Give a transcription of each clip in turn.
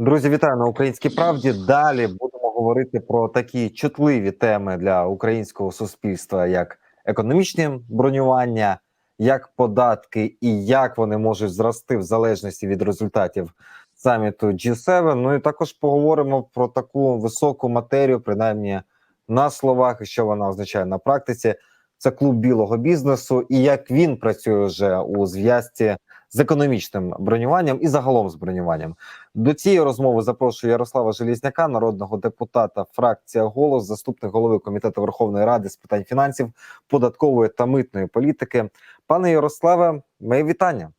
Друзі, вітаю на українській правді. Далі будемо говорити про такі чутливі теми для українського суспільства, як економічне бронювання, як податки і як вони можуть зрости в залежності від результатів саміту G7. Ну і також поговоримо про таку високу матерію, принаймні на словах, і що вона означає на практиці. Це клуб білого бізнесу, і як він працює вже у зв'язці з економічним бронюванням і загалом з бронюванням. До цієї розмови запрошую Ярослава Желізняка, народного депутата, фракція голос, заступник голови комітету Верховної Ради з питань фінансів, податкової та митної політики. Пане Ярославе, моє вітання.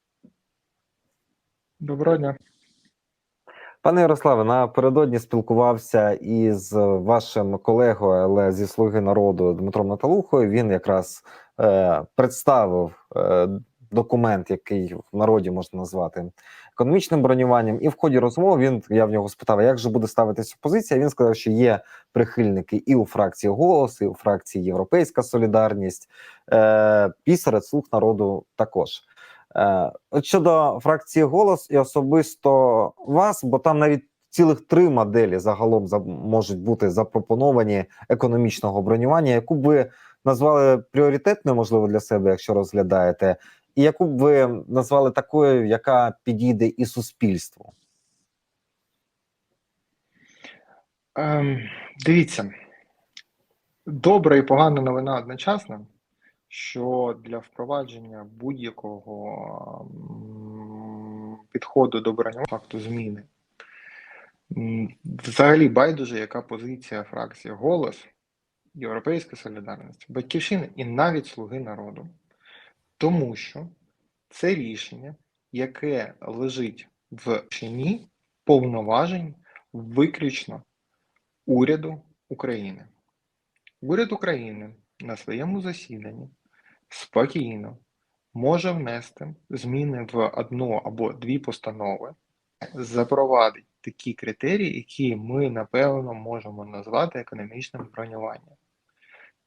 Доброго дня. Пане Ярославе, напередодні спілкувався із вашим колегою, але зі слуги народу Дмитром Наталухою. Він якраз е, представив е, документ, який в народі можна назвати економічним бронюванням. І в ході розмови він я в нього спитав, як же буде ставитися опозиція. Він сказав, що є прихильники і у фракції голос, і у фракції Європейська Солідарність, е, і серед слуг народу також. Е, От щодо фракції голос і особисто вас, бо там навіть цілих три моделі загалом за, можуть бути запропоновані економічного бронювання, яку б ви назвали пріоритетною, можливо, для себе, якщо розглядаєте, і яку б ви назвали такою, яка підійде і суспільству? Ем, дивіться, добра і погана новина одночасно, що для впровадження будь-якого підходу до бронювання факту зміни. Взагалі байдуже, яка позиція фракції Голос, Європейська Солідарність, Батьківщина і навіть Слуги народу. Тому що це рішення, яке лежить в чині повноважень виключно уряду України. Уряд України на своєму засіданні спокійно може внести зміни в одну або дві постанови, запровадить такі критерії, які ми напевно можемо назвати економічним бронюванням.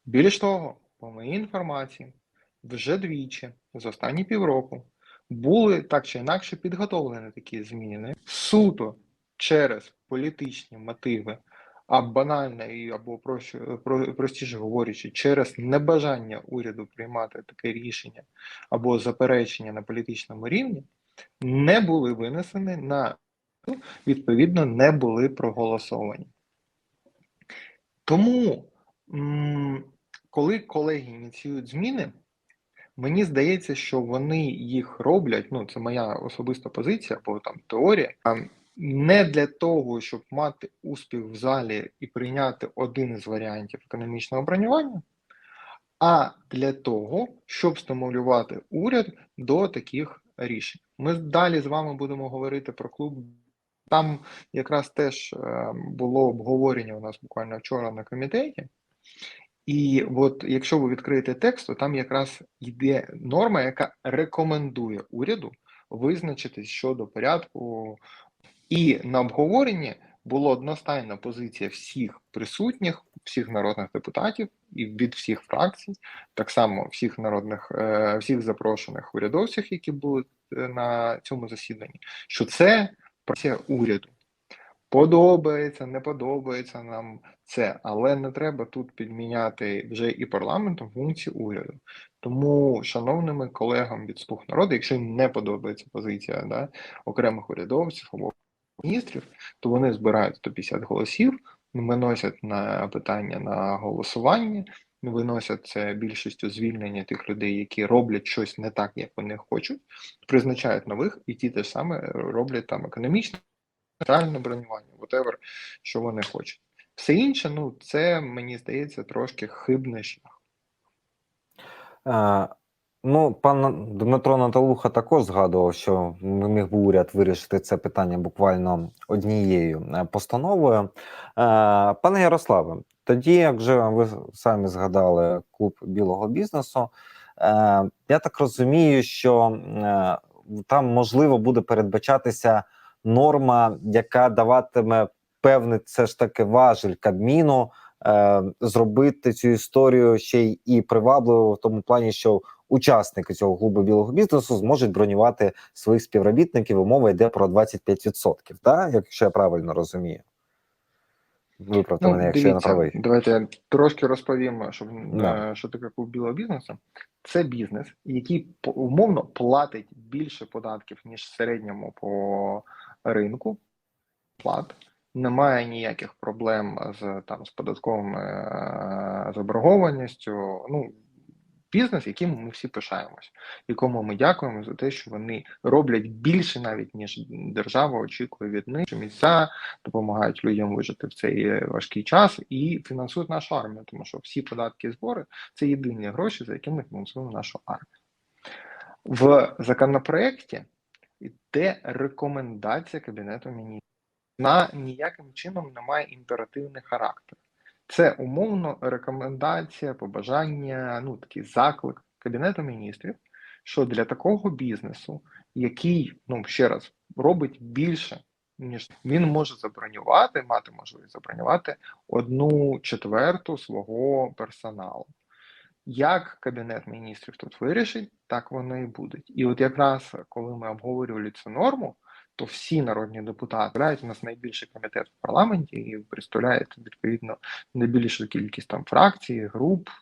Більш того, по моїй інформації, вже двічі за останні півроку були так чи інакше підготовлені такі зміни суто через політичні мотиви, а банально і або простіше говорячи, через небажання уряду приймати таке рішення або заперечення на політичному рівні, не були винесені на відповідно не були проголосовані. Тому, коли колеги ініціюють зміни, Мені здається, що вони їх роблять. Ну, це моя особиста позиція або там теорія. Не для того, щоб мати успіх в залі і прийняти один із варіантів економічного бронювання, а для того, щоб стимулювати уряд до таких рішень. Ми далі з вами будемо говорити про клуб. Там якраз теж е, було обговорення у нас буквально вчора на комітеті. І от якщо ви відкриєте текст, то там якраз йде норма, яка рекомендує уряду визначитись щодо порядку. І на обговоренні була одностайна позиція всіх присутніх, всіх народних депутатів і від всіх фракцій, так само всіх народних, е, всіх запрошених урядовців, які були е, на цьому засіданні, що це праця уряду. Подобається, не подобається нам це, але не треба тут підміняти вже і парламентом функції уряду. Тому, шановними колегам від слуг народу, якщо їм не подобається позиція да, окремих урядовців або міністрів, то вони збирають 150 голосів, виносять на питання на голосування, виносять це більшістю звільнення тих людей, які роблять щось не так, як вони хочуть, призначають нових, і ті те саме роблять там економічно реальне бронювання, whatever, що вони хочуть. Все інше, ну це мені здається трошки хибний шлях. Е, ну, пан Дмитро Наталуха також згадував, що міг би уряд вирішити це питання буквально однією е, постановою. Е, пане Ярославе, тоді, як вже ви самі згадали клуб білого бізнесу, е, я так розумію, що е, там можливо буде передбачатися норма, яка даватиме певний все ж таки важель Кабміну е, зробити цю історію ще й і привабливо в тому плані, що учасники цього клубу білого бізнесу зможуть бронювати своїх співробітників. Мова йде про 25%, так? якщо я правильно розумію. Виправте мене, якщо я не правий. давайте я трошки розповім, щоб Да. е, що таке клуб білого бізнесу. Це бізнес, який умовно платить більше податків, ніж в середньому по ринку. Плат. Немає ніяких проблем з там з податковою е, заборгованістю. Ну, бізнес, яким ми всі пишаємось, якому ми дякуємо за те, що вони роблять більше навіть ніж держава очікує від них. Що Місця допомагають людям вижити в цей важкий час і фінансують нашу армію, тому що всі податки і збори це єдині гроші, за якими ми фінансуємо нашу армію. В законопроекті йде рекомендація Кабінету міністрів. Вона ніяким чином не має імперативний характер. Це умовно рекомендація, побажання, ну такий заклик Кабінету міністрів, що для такого бізнесу, який, ну ще раз, робить більше, ніж він може забронювати, мати можливість забронювати одну четверту свого персоналу. Як Кабінет міністрів тут вирішить, так воно і буде. І от якраз коли ми обговорювали цю норму, то всі народні депутати у нас найбільший комітет в парламенті і представляють відповідно найбільшу кількість там фракцій, груп, е,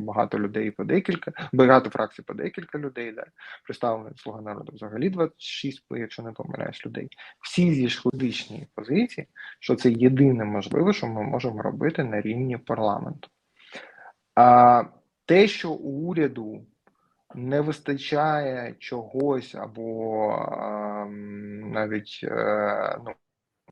багато людей по декілька, багато фракцій по декілька людей. Да. Представлено слуга народу взагалі 26, якщо не помиляюсь, людей. Всі зійшли в дичній позиції, що це єдине можливе, що ми можемо робити на рівні парламенту. А те, що у уряду не вистачає чогось або ем, навіть е, ну,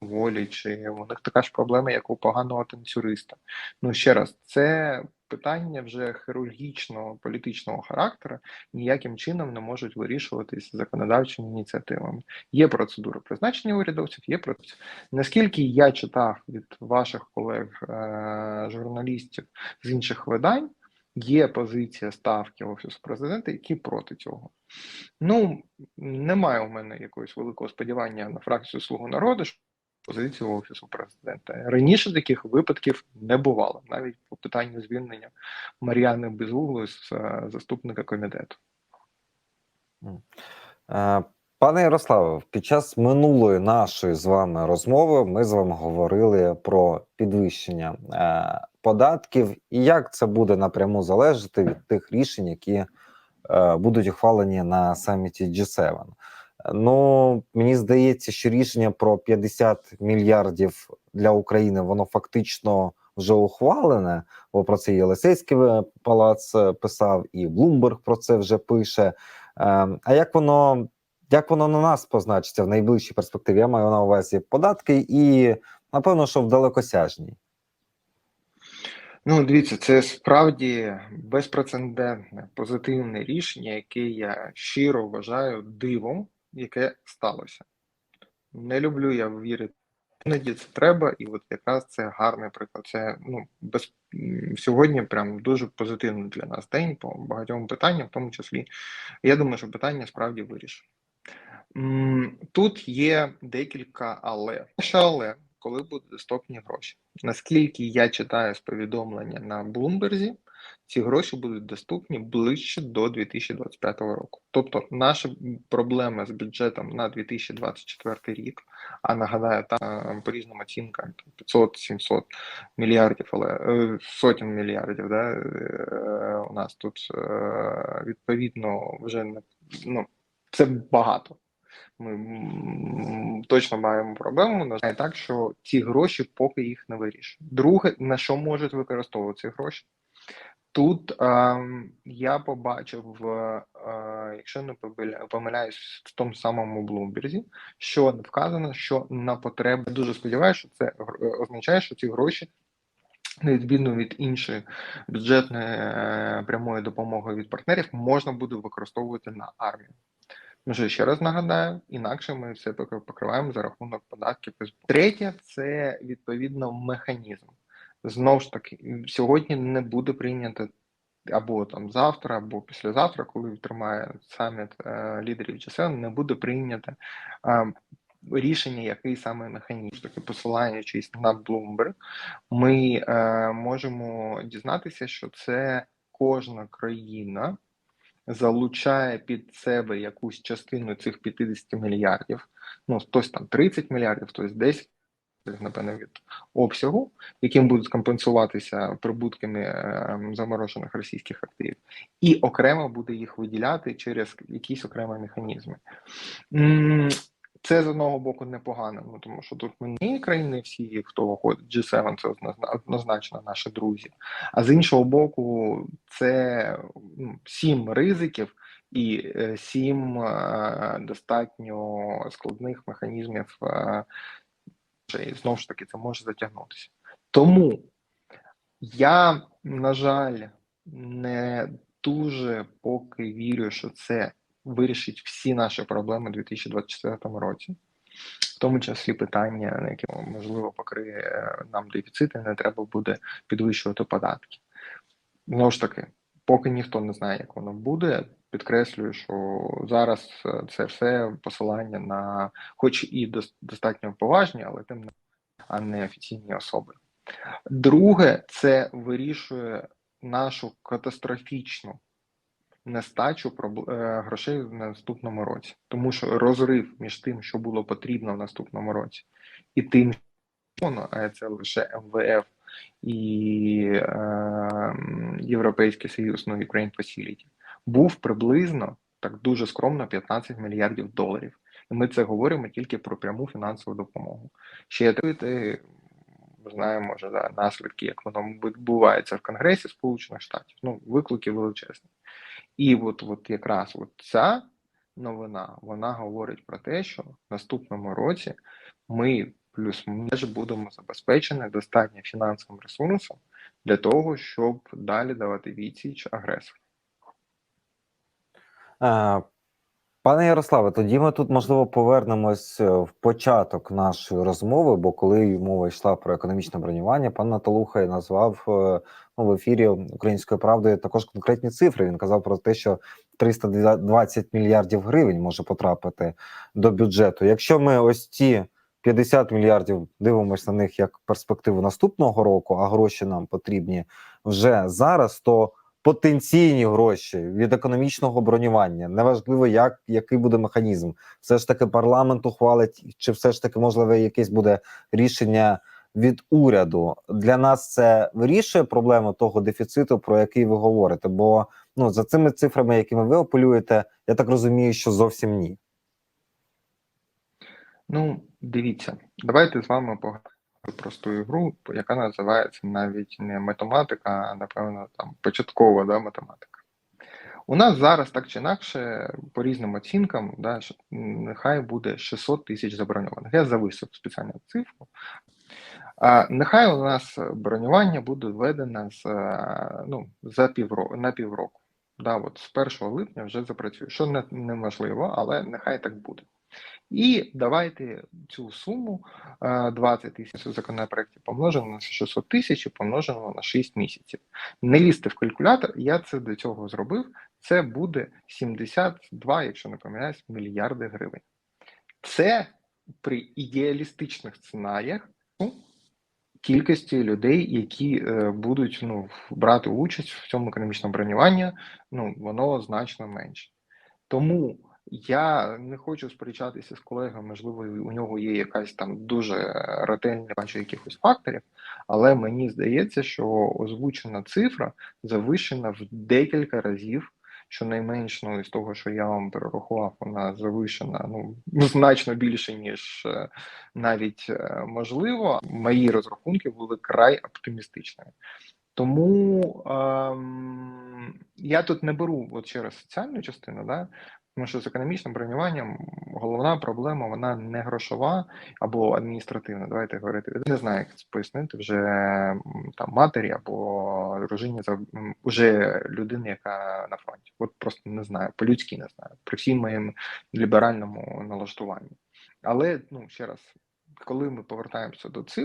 волі, чи у них така ж проблема, як у поганого танцюриста. Ну ще раз, це питання вже хірургічного політичного характеру, ніяким чином не можуть вирішуватись законодавчими ініціативами. Є процедура призначення урядовців, є процедура. Наскільки я читав від ваших колег е, журналістів з інших видань. Є позиція ставки офісу президента, які проти цього. Ну немає у мене якогось великого сподівання на фракцію Слугу народу. що Позицію офісу президента раніше таких випадків не бувало, навіть по питанню звільнення Мар'яни Безуглої з е, заступника комітету. Пане Ярославе, під час минулої нашої з вами розмови ми з вами говорили про підвищення е, податків і як це буде напряму залежати від тих рішень, які е, будуть ухвалені на саміті G7. Ну мені здається, що рішення про 50 мільярдів для України воно фактично вже ухвалене, бо про це і Єлисейський е, палац е, писав, і Блумберг про це вже пише. Е, А як воно як воно на нас позначиться в найближчій перспективі? Я маю на увазі податки і напевно, що в далекосяжній. Ну, дивіться, це справді безпрецедентне позитивне рішення, яке я щиро вважаю дивом, яке сталося. Не люблю я вірити. Іноді це треба, і от якраз це гарний приклад. Це ну без сьогодні прям дуже позитивний для нас день по багатьом питанням, в тому числі. Я думаю, що питання справді вирішено. Тут є декілька але. Перше але, коли будуть доступні гроші. Наскільки я читаю з повідомлення на Блумберзі, ці гроші будуть доступні ближче до 2025 року. Тобто, наша проблема з бюджетом на 2024 рік, а нагадаю, там по різним оцінкам 500-700 мільярдів, але е, сотень мільярдів. Да, е, у нас тут е, відповідно вже ну, це багато. Ми точно маємо проблему на так, що ці гроші поки їх не вирішують. Друге, на що можуть використовувати ці гроші? Тут е, я побачив, е, якщо не помиляюсь, в тому самому Блумберзі, що вказано, що на потреби дуже сподіваюся, що це означає, що ці гроші. На відміну від іншої бюджетної е, прямої допомоги від партнерів можна буде використовувати на армію. Вже ще раз нагадаю, інакше ми все покриваємо за рахунок податків. Третє це відповідно механізм. Знову ж таки, сьогодні не буде прийнято або там завтра, або післязавтра, коли тримає саміт е, лідерів ЧСН, не буде прийнято е, рішення, який саме механізм. Таки посилаючись на Bloomberg, ми е, можемо дізнатися, що це кожна країна залучає під себе якусь частину цих 50 мільярдів, ну хтось там 30 мільярдів, хтось 10, напевно, від обсягу, яким будуть компенсуватися прибутками е, заморожених російських активів, і окремо буде їх виділяти через якісь окремі механізми. Це з одного боку непогано, ну тому що тут ми країни всі, хто виходить, G7 це однозначно наші друзі. А з іншого боку, це ну, сім ризиків і е, сім е, достатньо складних механізмів. е, і знову ж таки це може затягнутися. Тому я, на жаль, не дуже поки вірю, що це вирішить всі наші проблеми у 2024 році, в тому числі питання, на які можливо покриє е, нам дефіцити, не треба буде підвищувати податки. Знову ж таки, поки ніхто не знає, як воно буде. Підкреслюю, що зараз е, це все посилання на, хоч і достатньо поважні, але тим не а не офіційні особи. Друге, це вирішує нашу катастрофічну нестачу е, грошей в наступному році, тому що розрив між тим, що було потрібно в наступному році, і тим, що це лише МВФ і е, Європейський Союз, ну Ukraine Facility, був приблизно так дуже скромно 15 мільярдів доларів. І ми це говоримо тільки про пряму фінансову допомогу. Ще ти знаємо вже да, наслідки, як воно відбувається в Конгресі Сполучених Штатів. Ну, виклики величезні. І от, от якраз от ця новина вона говорить про те, що в наступному році ми плюс теж будемо забезпечені достатньо фінансовим ресурсом для того, щоб далі давати відсіч агресору. Пане Ярославе, тоді ми тут можливо повернемось е, в початок нашої розмови, бо коли мова йшла про економічне бронювання, пан Наталуха назвав е, ну, в ефірі Української правди також конкретні цифри. Він казав про те, що 320 мільярдів гривень може потрапити до бюджету. Якщо ми ось ці 50 мільярдів дивимося на них як перспективу наступного року, а гроші нам потрібні вже зараз, то потенційні гроші від економічного бронювання. Неважливо, як який буде механізм. Все ж таки парламент ухвалить, чи все ж таки можливе якесь буде рішення від уряду. Для нас це вирішує проблему того дефіциту, про який ви говорите. Бо ну за цими цифрами, якими ви апелюєте, я так розумію, що зовсім ні. Ну, дивіться, давайте з вами поговоримо просту ігру, яка називається навіть не математика, а напевно там початкова да, математика. У нас зараз так чи інакше, по різним оцінкам, да, нехай буде 600 тисяч заброньованих. Я зависив спеціальну цифру. А нехай у нас бронювання буде введено з, ну, за півроку, на півроку. Да, от з 1 липня вже запрацює, що не, неможливо, але нехай так буде. І давайте цю суму е, 20 тисяч у законопроекті помножимо на 600 тисяч і помножимо на 6 місяців. Не лізьте в калькулятор, я це до цього зробив. Це буде 72, якщо не помиляюсь, мільярди гривень. Це при ідеалістичних сценаріях ну, кількості людей, які е, будуть ну, брати участь в цьому економічному бронюванні, ну, воно значно менше. Тому я не хочу сперечатися з колегами, можливо, у нього є якась там дуже ретельна бачу якихось факторів, але мені здається, що озвучена цифра завищена в декілька разів. Щонайменш ну, із того, що я вам перерахував, вона завищена ну, значно більше, ніж е, навіть е, можливо. Мої розрахунки були край оптимістичними. Тому ем, я тут не беру от через соціальну частину, да, тому що з економічним бронюванням головна проблема вона не грошова або адміністративна. Давайте говорити. Не знаю, як це пояснити вже там матері або дружині за м, уже людини, яка на фронті. От просто не знаю, по-людськи не знаю, при всім моєму ліберальному налаштуванні. Але ну ще раз, коли ми повертаємося до ну,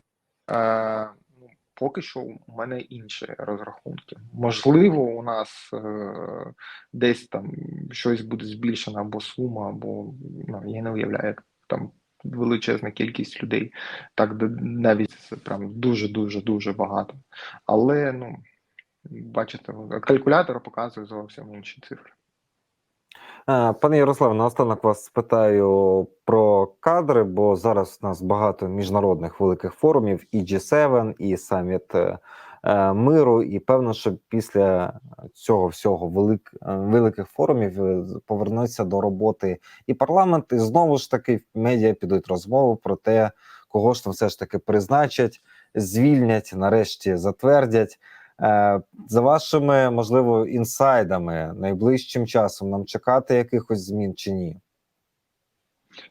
поки що у мене інші розрахунки. Можливо, у нас е, десь там щось буде збільшено або сума, або ну, я не уявляю, як там величезна кількість людей. Так навіть прям дуже дуже дуже багато. Але ну бачите, калькулятор показує зовсім інші цифри. Пане Ярославе, наостанок вас спитаю про кадри, бо зараз у нас багато міжнародних великих форумів, і G7, і саміт е, е, миру. І певно, що після цього всього велик, е, великих форумів повернуться до роботи і парламент, і знову ж таки в медіа підуть розмови про те, кого ж там все ж таки призначать, звільнять, нарешті затвердять. Е, За вашими можливо інсайдами, найближчим часом нам чекати якихось змін чи ні?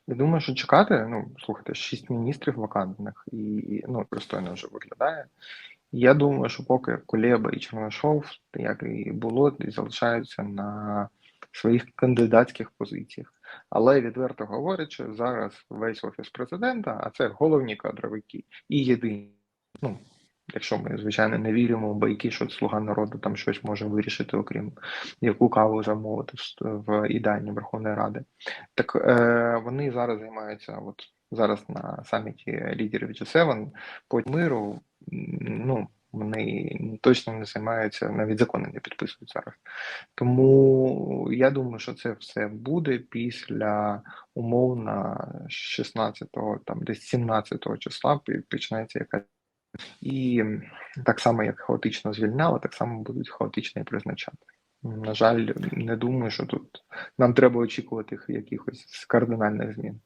Я думаю, що чекати, ну, слухайте, шість міністрів вакантних і ну, пристойно вже виглядає. Я думаю, що поки Кулеба і Чернишов, як і було, і залишаються на своїх кандидатських позиціях. Але відверто говорячи, зараз весь офіс президента, а це головні кадровики і єдині. Ну, якщо ми, звичайно, не віримо в байки, що слуга народу там щось може вирішити, окрім яку каву замовити в- ідеальні Верховної Ради. Так е, вони зараз займаються, от зараз на саміті лідерів G7 по миру, ну, вони точно не займаються, навіть закони не підписують зараз. Тому я думаю, що це все буде після умовно 16-го, там десь 17-го числа почнеться якась. І так само, як хаотично звільняли, так само будуть хаотично і призначати. На жаль, не думаю, що тут нам треба очікувати якихось кардинальних змін.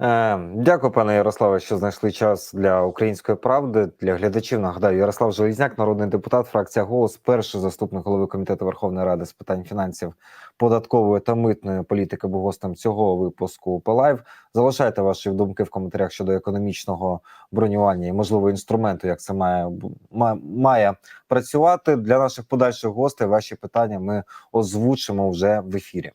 Е, Дякую, пане Ярославе, що знайшли час для української правди. Для глядачів нагадаю, Ярослав Железняк, народний депутат, фракція голос, перший заступник голови комітету Верховної Ради з питань фінансів, податкової та митної політики, був гостем цього випуску Палайв. Залишайте ваші думки в коментарях щодо економічного бронювання і можливо інструменту, як це має має працювати для наших подальших гостей. Ваші питання ми озвучимо вже в ефірі.